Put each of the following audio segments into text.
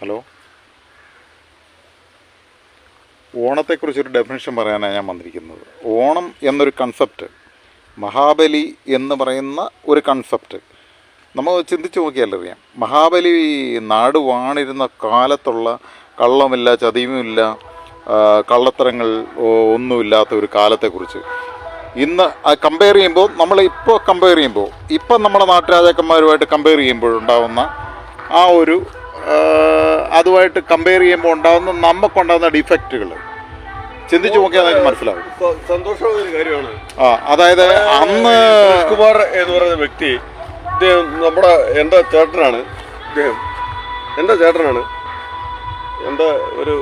Hello? ഓണത്തെക്കുറിച്ചൊരു definition പറയാനാണ് ഞാൻ വന്നിരിക്കുന്നത്. ഓണം എന്നൊരു കൺസെപ്റ്റ് മഹാബലി എന്ന് പറയുന്ന ഒരു കൺസെപ്റ്റ് നമ്മൾ ചിന്തിച്ച് നോക്കിയാലറിയാം മഹാബലി നാട് വാണിരുന്ന കാലത്തുള്ള കള്ളമില്ല ചതിയുമില്ല കള്ളത്തരങ്ങൾ ഒന്നുമില്ലാത്ത ഒരു കാലത്തെക്കുറിച്ച്. ഇന്ന് കമ്പയർ ചെയ്യുമ്പോൾ നമ്മൾ ഇപ്പോൾ കമ്പയർ ചെയ്യുമ്പോൾ ഇപ്പം നമ്മുടെ നാട്ടുരാജാക്കന്മാരുമായിട്ട് കമ്പയർ ചെയ്യുമ്പോഴുണ്ടാവുന്ന ആ ഒരു അതുമായിട്ട് കമ്പയർ ചെയ്യുമ്പോൾ ഉണ്ടാകുന്ന നമുക്കുണ്ടാകുന്ന ഡിഫക്റ്റുകൾ ചിന്തിച്ചു നോക്കിയാൽ നമുക്ക് മനസ്സിലാവും. സന്തോഷമുള്ള ഒരു കാര്യമാണ്. ആ അതായത് അന്ന് കുമാർ എന്ന് പറയുന്ന വ്യക്തി ഇദ്ദേഹം നമ്മുടെ എന്റെ ചേട്ടനാണ്. ഇദ്ദേഹം എന്റെ ചേട്ടനാണ്. എന്റെ ഒരു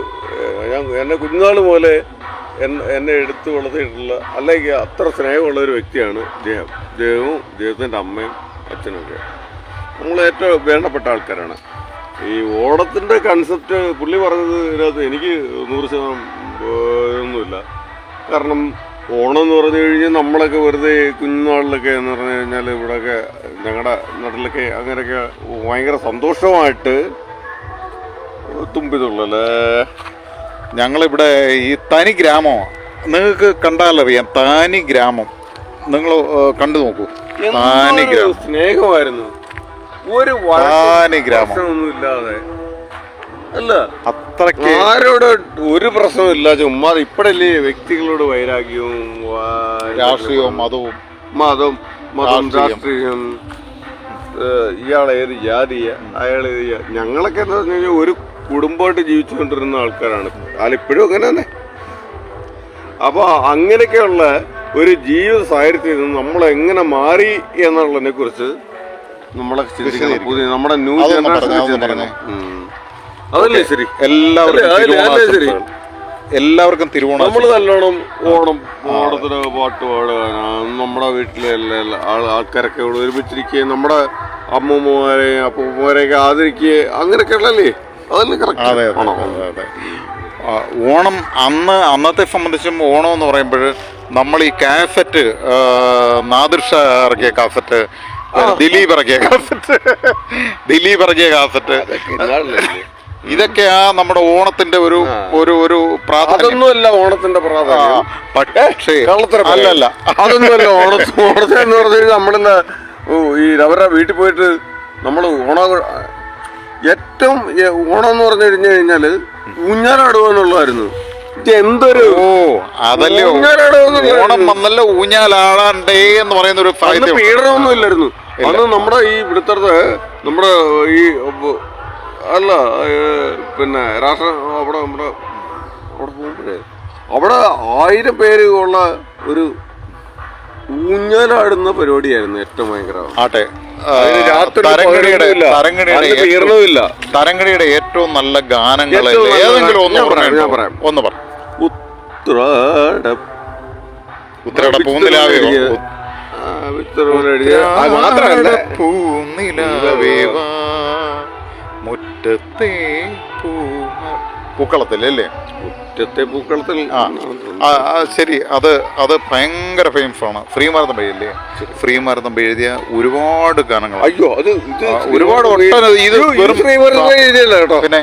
ഞാൻ എന്നെ കുഞ്ഞുനാൾ പോലെ എന്നെ എടുത്തു വളർത്തിയിട്ടുള്ള അല്ലെങ്കിൽ അത്ര സ്നേഹമുള്ള ഒരു വ്യക്തിയാണ് ഇദ്ദേഹം. ഇദ്ദേഹവും ഇദ്ദേഹത്തിന്റെ അമ്മയും അച്ഛനൊക്കെ നമ്മൾ ഏറ്റവും വേണ്ടപ്പെട്ട ആൾക്കാരാണ്. ഈ ഓണത്തിന്റെ കൺസെപ്റ്റ് പുള്ളി പറഞ്ഞത് ഇതിനകത്ത് എനിക്ക് നൂറ് ശതമാനം ഒന്നുമില്ല. കാരണം ഓണം എന്ന് പറഞ്ഞു കഴിഞ്ഞാൽ നമ്മളൊക്കെ വെറുതെ കുഞ്ഞുനാളിലൊക്കെ എന്ന് പറഞ്ഞു കഴിഞ്ഞാൽ ഇവിടെയൊക്കെ ഞങ്ങളുടെ നാട്ടിലൊക്കെ അങ്ങനെയൊക്കെ ഭയങ്കര സന്തോഷമായിട്ട് തുമ്പിതുള്ളല്ലേ? ഞങ്ങളിവിടെ ഈ തനി ഗ്രാമമാണ് നിങ്ങൾക്ക് കണ്ടാലറിയാം താനി ഗ്രാമം. നിങ്ങൾ കണ്ടു നോക്കൂ. തനി ഗ്രാമം. സ്നേഹമായിരുന്നു? ഒരു താനെ ഗ്രാമം. അല്ല. ആരോട് ഒരു പ്രശ്നമില്ല ചുമ്മാ ഇപ്പഴല്ലേ വ്യക്തികളോട് വൈരാഗ്യവും രാഷ്ട്രീയവും മതവും. മതം മതം രാഷ്ട്രീയം. ഇയാളേത് ഏത് ജാതിയ? അയാൾ ഏത് ഞങ്ങളൊക്കെ എന്താ പറഞ്ഞു കഴിഞ്ഞാൽ ഒരു കുടുംബമായിട്ട് ജീവിച്ചുകൊണ്ടിരുന്ന ആൾക്കാരാണ്. അതിപ്പോഴും അങ്ങനെ തന്നെ. അപ്പൊ അങ്ങനെയൊക്കെയുള്ള ഒരു ജീവിത സാഹചര്യത്തിൽ നിന്ന് നമ്മൾ എങ്ങനെ മാറി എന്നുള്ളതിനെ കുറിച്ച് നമ്മളെ ചിന്തിക്കണം പുതിയ നമ്മുടെ ന്യൂ ജനറേഷൻ അതല്ലേ ശരി? എല്ലാവർക്കും ശരി. എല്ലാവർക്കും തിരുവോണം നമ്മൾ നല്ലോണം ഓണം ഓണത്തിന് പാട്ട് പാടുക നമ്മുടെ വീട്ടിലെ എല്ലാ ആൾക്കാരൊക്കെ ഇവിടെ ഒരുമിച്ചിരിക്കുകയും നമ്മുടെ അമ്മൂമ്മമാരെയും അപ്പൂമ്മമാരെയൊക്കെ ആദരിക്കുകയും അങ്ങനെയൊക്കെ ഉള്ളല്ലേ? അതല്ലേ അതെ കറക്റ്റ് ഓണം അന്ന് അന്നത്തെ സംബന്ധിച്ചും ഓണം എന്ന് പറയുമ്പോൾ നമ്മൾ ഈ കാസറ്റ് നാദിർഷ ഇറക്കിയ കാസറ്റ് ദിലീപ് ഇറക്കിയ കാസറ്റ്. ദിലീപ് ഇറക്കിയ കാസറ്റ്. ഇതൊക്കെയാ നമ്മുടെ ഓണത്തിന്റെ ഒരു ഒരു ഒരു പ്രാധാന്യമല്ല ഓണത്തിന്റെ ആ, പ്രാധാന്യം. പക്ഷേ. അല്ലല്ല. അതൊന്നുമല്ല ഓണത്തിന് ഓണത്തിന് എന്ന് പറഞ്ഞാൽ നമ്മളിന്ന് ഈ അവരുടെ വീട്ടിൽ പോയിട്ട് നമ്മൾ ഓണ ഏറ്റവും ഓണം എന്ന് പറഞ്ഞു കഴിഞ്ഞു കഴിഞ്ഞാൽ ഊഞ്ഞാലാടുക എന്നുള്ളതായിരുന്നു എന്തൊരു ഓ അതല്ലേ. ഓണം വന്നല്ലോ ഊഞ്ഞാലാടാണ്ടേ എന്ന് പറയുന്ന ഒരു പീഡനമൊന്നും ഇല്ലായിരുന്നു. അന്ന് നമ്മുടെ ഈ ഇവിടുത്തെ നമ്മുടെ ഈ അല്ല പിന്നെ രാഷ്ട്ര അവിടെ നമ്മുടെ അവിടെ പോകുമ്പോഴേ അവിടെ ആയിരം പേര് ഉള്ള ഒരു ഊഞ്ഞാലാടുന്ന പരിപാടിയായിരുന്നു ഏറ്റവും ഭയങ്കര ആട്ടെ. തരംഗിണിയുടെ പകലൊന്നുമില്ല. തരംഗിണിയുടെ അന്ന് ഏറ്റവും- നല്ല ഗാനങ്ങൾ ഏതെങ്കിലും ഒന്ന് പറയാം. ഒന്ന് പറ. ഉത്രാട മാത്രമല്ല. പൂനിലാവേ വാ, മുറ്റത്തെ പൂമ- പൂക്കളത്തിൽ അല്ലേ മുറ്റത്തെ പൂക്കളത്തിൽ ആ ശരി. അത് അത് ഭയങ്കര ഫേമസ് ആണ് അല്ലേ ഫ്രീ ശ്രീമാരതം എഴുതിയ ഒരുപാട് ഗാനങ്ങൾ. അയ്യോ അത് ഇത് ആ, ഒരുപാട് ഒട്ടനവധി ഇത് വെറും- ശ്രീമരുന്ന് എഴുതിയല്ല കേട്ടോ. പിന്നെ?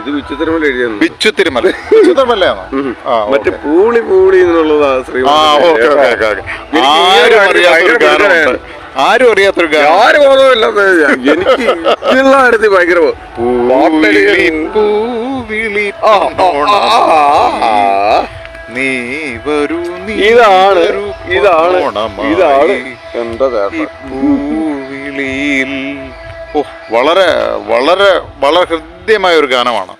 ഇത് വിചിത്രമല്ല എഴുതിയാണ് ബിച്ചു തിരുമല ബിച്ചു തിരുമലയാണോ ആ മറ്റേ ഓക്കേ. പൂളി പൂളി എന്നുള്ളതാ ആ ശ്രീമരുന്ന് ഓക്കെ ഓക്കെ ഓക്കെ ഓക്കെ. എനിക്ക് ഈ ഒരു ആരും കാര്യം അറിയാത്തൊരു ഭയങ്കര ഗാനമുണ്ട് ആരും അറിയാത്തൊരു ഗാനം ആര് ബോധമില്ലാത്ത എനിക്ക് ഇതിലുള്ള കാര്യത്തിൽ ഭയങ്കര ബോ- ആ. നീ വരൂ നീ ഇതാണ് ഇതാണ് ഇതാണ് എന്താ പൂവിളിയിൽ. ഓ വളരെ വളരെ വളരെ ഹൃദ്യമായ ഒരു ഗാനമാണ്.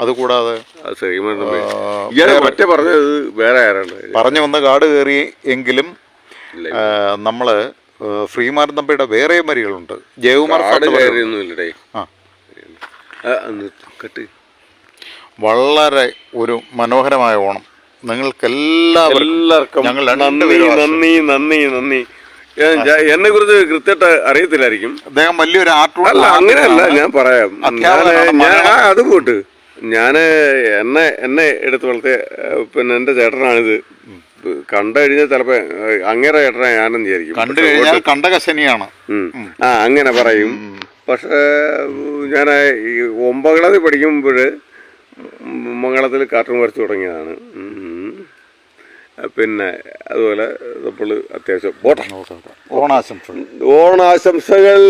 അതുകൂടാതെ മറ്റേ പറഞ്ഞത് വേറെ ആരാണ്? പറഞ്ഞു വന്ന കാട് കയറി എങ്കിലും നമ്മൾ ശ്രീമാരൻ തമ്പിയുടെ വേറെ വരികളുണ്ട് ജയകുമാർ കാട് കയറിയൊന്നുമില്ലേ. ആ. കെട്ട്. വളരെ ഒരു മനോഹരമായ ഓണം. നിങ്ങൾക്ക് എല്ലാവർക്കും ഞങ്ങൾ നന്ദി രണ്ടുപേരും നന്ദി നന്ദി നന്ദി. എന്നെ കുറിച്ച് കൃത്യമായിട്ട് അറിയത്തില്ലായിരിക്കും. അദ്ദേഹം വലിയൊരു ആർട്ട് അല്ല അങ്ങനെയല്ല ഞാൻ പറയാം. ഞാൻ അത് പോട്ട്. ഞാൻ എന്നെ എന്നെ എടുത്ത് വളർത്തിയ പിന്നെ എന്റെ ചേട്ടനാണിത്. കണ്ടു കഴിഞ്ഞാൽ ചിലപ്പോ അങ്ങേറെ ചേട്ടനെ ഞാനെന്ന് വിചാരിക്കും. കണ്ടു കഴിഞ്ഞാൽ. ആ അങ്ങനെ പറയും. പക്ഷേ ഞാൻ ഈ ഒമ്പതാം ക്ലാസ്സിൽ പഠിക്കുമ്പോൾ മംഗളത്തിൽ കാർട്ടൂൺ വരച്ചു തുടങ്ങിയതാണ്. പിന്നെ അതുപോലെ നമ്മൾ അത്യാവശ്യം ഓണാശംസകൾ. ഓണാശംസകൾ.